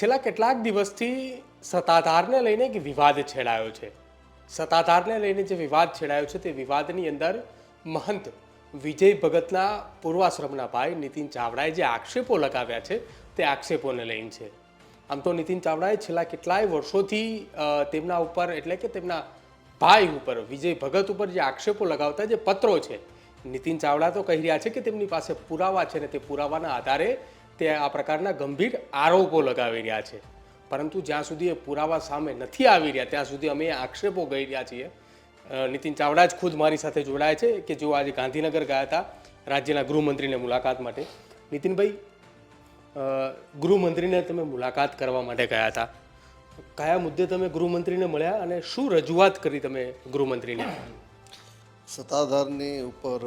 છેલ્લા કેટલાક દિવસથી સત્તાધારને લઈને એક વિવાદ છેડાયો છે. સત્તાધારને લઈને જે વિવાદ છેડાયો છે તે વિવાદની અંદર મહંત વિજય ભગતના પૂર્વાશ્રમના ભાઈ નીતિન ચાવડાએ જે આક્ષેપો લગાવ્યા છે તે આક્ષેપોને લઈને છે. આમ તો નીતિન ચાવડાએ છેલ્લા કેટલાય વર્ષોથી તેમના ઉપર એટલે કે તેમના ભાઈ ઉપર, વિજય ભગત ઉપર જે આક્ષેપો લગાવતા જે પત્રો છે, નીતિન ચાવડા તો કહી રહ્યા છે કે તેમની પાસે પુરાવા છે ને તે પુરાવાના આધારે તે આ પ્રકારના ગંભીર આરોપો લગાવી રહ્યા છે. પરંતુ જ્યાં સુધી એ પુરાવા સામે નથી આવી રહ્યા, ત્યાં સુધી અમે આક્ષેપો ગઈ રહ્યા છીએ. નીતિન ચાવડા જ ખુદ મારી સાથે જોડાયા છે કે જેઓ આજે ગાંધીનગર ગયા હતા, રાજ્યના ગૃહમંત્રીને મુલાકાત માટે. નીતિનભાઈ ગૃહમંત્રીને તમે મુલાકાત કરવા માટે ગયા હતા. કયા મુદ્દે તમે ગૃહમંત્રીને મળ્યા અને શું રજૂઆત કરી તમે ગૃહમંત્રીને? સત્તાધારની ઉપર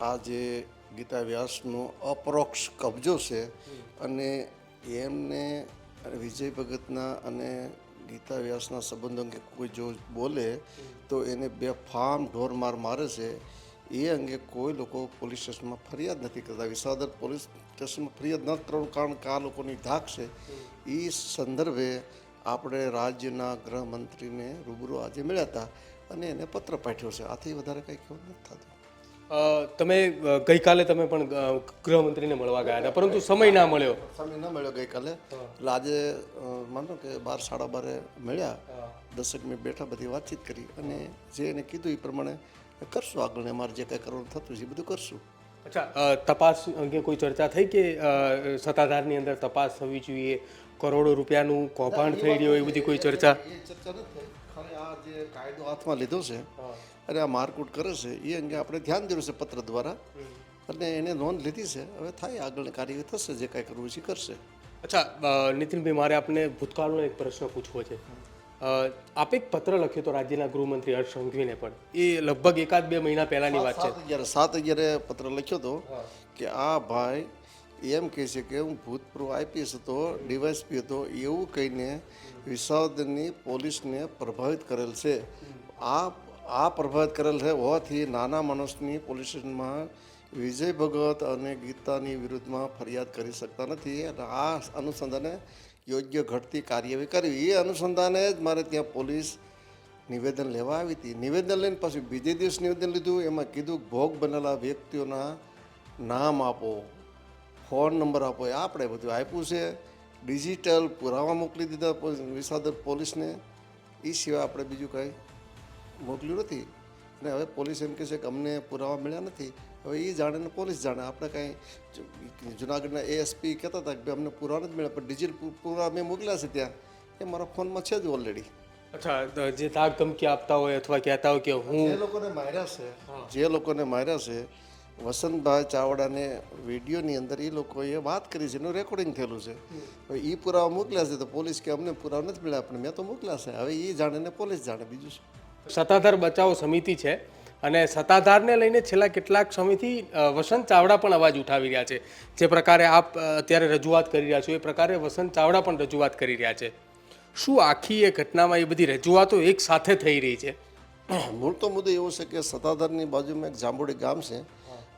આ જે ગીતા વ્યાસનો અપરોક્ષ કબજો છે અને એમને વિજય ભગતના અને ગીતા વ્યાસના સંબંધો અંગે કોઈ જો બોલે તો એને બે ફામ ઢોરમાર મારે છે. એ અંગે કોઈ લોકો પોલીસ સ્ટેશનમાં ફરિયાદ નથી કરતા. વિસાદર પોલીસ સ્ટેશનમાં ફરિયાદ ન કરવાનું કારણ કે આ લોકોની ધાક છે. એ સંદર્ભે આપણે રાજ્યના ગૃહમંત્રીને રૂબરૂ આજે મળ્યા હતા અને એને પત્ર પાઠવ્યો છે. આથી વધારે કંઈ કહેવું નથી થતું. તમે ગઈકાલે તમે પણ ગૃહમંત્રીને મળવા ગયા હતા પરંતુ સમય ના મળ્યો. સમય ન મળ્યો ગઈકાલે. એટલે આજે માનો કે બાર સાડા બારે મળ્યા. દસેક મિનિટ બેઠા બધી વાતચીત કરી અને જે એને કીધું એ પ્રમાણે કરશું આગળ અમારે જે કંઈ કરવાનું થતું છે એ બધું કરશું. અચ્છા તપાસ અંગે કોઈ ચર્ચા થઈ કે સત્તાધારની અંદર તપાસ થવી જોઈએ? કરોડો રૂપિયાનું કૌભાંડ થઈ રહ્યું એ બધી કોઈ ચર્ચા? ચર્ચા નથી થઈ આ જે કાયદો હાથમાં લીધો છે અને આ મારકૂટ કરે છે એ અંગે આપણે ધ્યાન દેવું છે પત્ર દ્વારા. અને એને નોંધ લીધી છે હવે થાય આગળની કાર્યવાહી થશે જે કાંઈ કરવું છે કરશે. અચ્છા નીતિનભાઈ મારે આપને ભૂતકાળનો એક પ્રશ્ન પૂછવો છે. આપ એક પત્ર લખ્યો હતો રાજ્યના ગૃહમંત્રી હર્ષ સંઘવીને પણ. એ લગભગ એકાદ બે મહિના પહેલાની વાત છે. સાત અગિયારે પત્ર લખ્યો હતો કે આ ભાઈ એમ કહે છે કે હું ભૂતપૂર્વ આઈપીએસ હતો ડીવાયસપી હતો, એવું કહીને વિસાવદનની પોલીસને પ્રભાવિત કરેલ છે. આ આ પ્રભાવિત કરેલ છે હોવાથી નાના માણસની પોલીસ સ્ટેશનમાં વિજય ભગત અને ગીતાની વિરુદ્ધમાં ફરિયાદ કરી શકતા નથી અને આ અનુસંધાને યોગ્ય ઘટતી કાર્યવાહી કરવી. એ અનુસંધાને જ મારે ત્યાં પોલીસ નિવેદન લેવા આવી હતી. નિવેદન લઈને પછી બીજે દિવસ નિવેદન લીધું. એમાં કીધું, ભોગ બનેલા વ્યક્તિઓના નામ આપો. ફોન નંબર આપો એ આપણે બધું આપ્યું છે. ડિજિટલ પુરાવા મોકલી દીધા વિસાદર પોલીસને. એ સિવાય આપણે બીજું કાંઈ મોકલ્યું નથી. અને હવે પોલીસ એમ કહે છે કે અમને પુરાવા મળ્યા નથી. હવે એ જાણે ને પોલીસ જાણે. આપણે કાંઈ જુનાગઢના એએસપી કહેતા હતા કે અમને પુરાવા નથી મળ્યા પણ ડિજિટલ પુરાવા મેં મોકલ્યા છે ત્યાં. એ મારા ફોનમાં છે જ ઓલરેડી અચ્છા જે ધાક ધમકી આપતા હોય અથવા કહેતા હોય કે હું જે લોકોને માર્યા છે જે લોકોને માર્યા છે વસંતભાઈ ચાવડાને વિડીયોની અંદર એ લોકોએ વાત કરી છે એનું રેકોર્ડિંગ થયેલું છે. હવે એ પુરાવા મોકલ્યા છે તો પોલીસ કે અમને પુરાવા નથી મળ્યા પણ મેં તો મોકલ્યા છે. હવે એ જાણે ને પોલીસ જાણે બીજું શું? સત્તાધાર બચાવ સમિતિ છે અને સત્તાધારને લઈને છેલ્લા કેટલાક સમયથી વસંત ચાવડા પણ અવાજ ઉઠાવી રહ્યા છે. જે પ્રકારે આપ અત્યારે રજૂઆત કરી રહ્યા છો એ પ્રકારે વસંત ચાવડા પણ રજૂઆત કરી રહ્યા છે. શું આખી એ ઘટનામાં એ બધી રજૂઆતો એક સાથે થઈ રહી છે? મૂળ તો મુદ્દો એવો છે કે સત્તાધારની બાજુમાં એક જાંબુડી ગામ છે.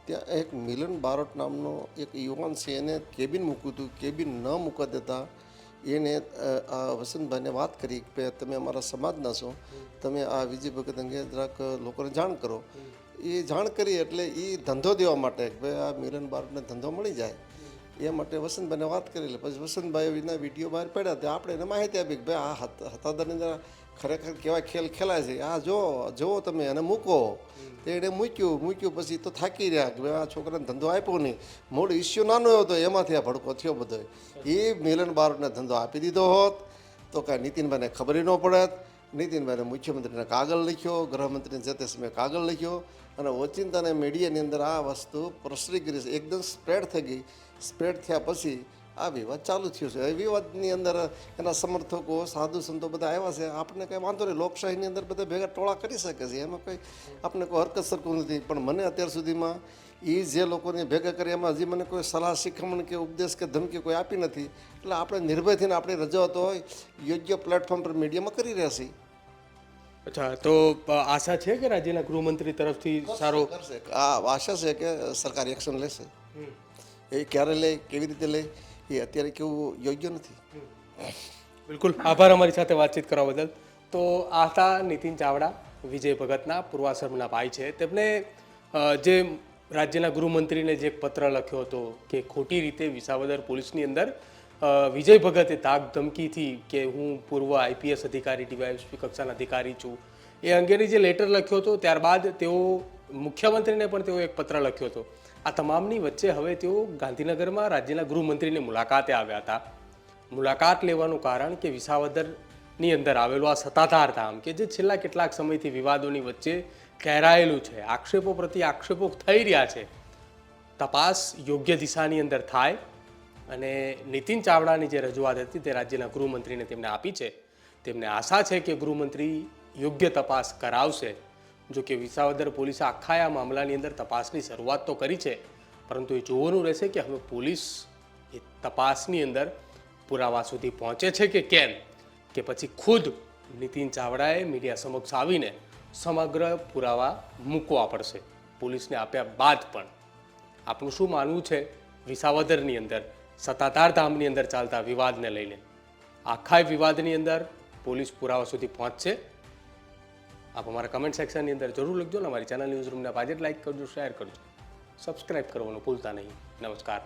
ત્યાં એક મિલન બારોટ નામનો એક યુવાન છે એને કેબિન મૂક્યું હતું. કેબિન ન મૂકવા દેતા એને આ વસંતભાઈને વાત કરી કે તમે અમારા સમાજના છો. તમે આ વિજય ભગત અંગે જરાક લોકોને જાણ કરો. એ જાણ કરી એટલે એ ધંધો દેવા માટે કે ભાઈ આ મિલન બારોટને ધંધો મળી જાય. એ માટે વસંતભાઈને વાત કરી લે. પછી વસંતભાઈ એના વીડિયો બહાર પડ્યા ત્યાં આપણે એને માહિતી આપી કે ભાઈ આ હતાદરની અંદર ખરેખર કેવા ખેલ ખેલાય છે. આ જો, જુઓ તમે અને મૂકો. તે એણે મૂક્યું મૂક્યું પછી તો થાકી રહ્યા કે ભાઈ આ છોકરાને ધંધો આપ્યો નહીં. મૂળ ઇસ્યુ નાનો હતો, એમાંથી આ ભડકો થયો બધો એ મિલન બારોટને ધંધો આપી દીધો હોત તો કાંઈ નીતિનભાઈને ખબર ન પડત. નીતિનભાઈને મુખ્યમંત્રીને કાગળ લખ્યો, ગૃહમંત્રીને જે તે સમયે કાગળ લખ્યો. અને ઓચિંતાને મીડિયાની અંદર આ વસ્તુ પ્રસરી કરી છે. એકદમ સ્પ્રેડ થઈ ગઈ. સ્પ્રેડ થયા પછી આ વિવાદ ચાલુ થયો છે. એ વિવાદની અંદર એના સમર્થકો, સાધુ સંતો બધા આવ્યા છે. આપણને કંઈ વાંધો નહીં, લોકશાહીની અંદર બધા ભેગા ટોળા કરી શકે છે. એમાં કંઈ આપણને કોઈ હરકત સરખું નથી. પણ મને અત્યાર સુધીમાં એ જે લોકોને ભેગા કરી એમાં હજી મને કોઈ સલાહ, શિખામણ કે ઉપદેશ કે ધમકી કોઈ આપી નથી. એટલે આપણે નિર્ભય થઈને આપણી રજૂઆતો હોય યોગ્ય પ્લેટફોર્મ પર મીડિયામાં કરી રહ્યા છીએ. અચ્છા તો આશા છે કે રાજ્યના ગૃહમંત્રી તરફથી સારો કરશે. આ આશા છે કે સરકાર એક્શન લેશે. એ ક્યારે લે કેવી રીતે લે એ અત્યારે કેવું યોગ્ય નથી. બિલકુલ. આભાર અમારી સાથે વાતચીત કરવા બદલ. તો આશા નીતિન ચાવડા વિજય ભગતના પૂર્વાશ્રમના ભાઈ છે. તેમણે અ, જે રાજ્યના ગૃહમંત્રીને જે પત્ર લખ્યો હતો કે ખોટી રીતે વિસાવદર પોલીસની અંદર વિજય ભગતે તાક ધમકીથી કે હું પૂર્વ આઈપીએસ અધિકારી ડીવાયએસપી કક્ષાના અધિકારી છું. એ અંગેની જે લેટર લખ્યો હતો, ત્યારબાદ તેઓ મુખ્યમંત્રીને પણ તેઓ એક પત્ર લખ્યો હતો. આ તમામની વચ્ચે હવે તેઓ ગાંધીનગરમાં રાજ્યના ગૃહમંત્રીની મુલાકાતે આવ્યા હતા. મુલાકાત લેવાનું કારણ કે વિસાવદરની અંદર આવેલું આ સત્તાધાર ધામ કે જે છેલ્લા કેટલાક સમયથી વિવાદોની વચ્ચે ઘેરાયેલું છે, આક્ષેપો પ્રતિ આક્ષેપો થઈ રહ્યા છે. તપાસ યોગ્ય દિશાની અંદર થાય અને નીતિન ચાવડાની જે રજૂઆત હતી તે રાજ્યના ગૃહમંત્રીને તેમને આપી છે. તેમને આશા છે કે ગૃહમંત્રી યોગ્ય તપાસ કરાવશે. જો કે વિસાવદર પોલીસે આખા આ મામલાની અંદર તપાસની શરૂઆત તો કરી છે, પરંતુ એ જોવાનું રહેશે કે હવે પોલીસ એ તપાસની અંદર પુરાવા સુધી પહોંચે છે કે કેમ? કે પછી ખુદ નીતિન ચાવડાએ મીડિયા સમક્ષ આવીને સમગ્ર પુરાવા મૂકવા પડશે. પોલીસને આપ્યા બાદ પણ. આપણું શું માનવું છે વિસાવદરની અંદર? સત્તાધાર ધામની અંદર ચાલતા વિવાદને લઈને. આખા વિવાદની અંદર પોલીસ પુરાવા સુધી પહોંચશે. આપ અમારા કમેન્ટ સેક્શનની અંદર જરૂર લખજો ને અમારી ચેનલ ન્યૂઝ રૂમને બાજેટ લાઈક કરજો શેર કરજો. સબસ્ક્રાઇબ કરવાનું ભૂલતા નહીં. નમસ્કાર.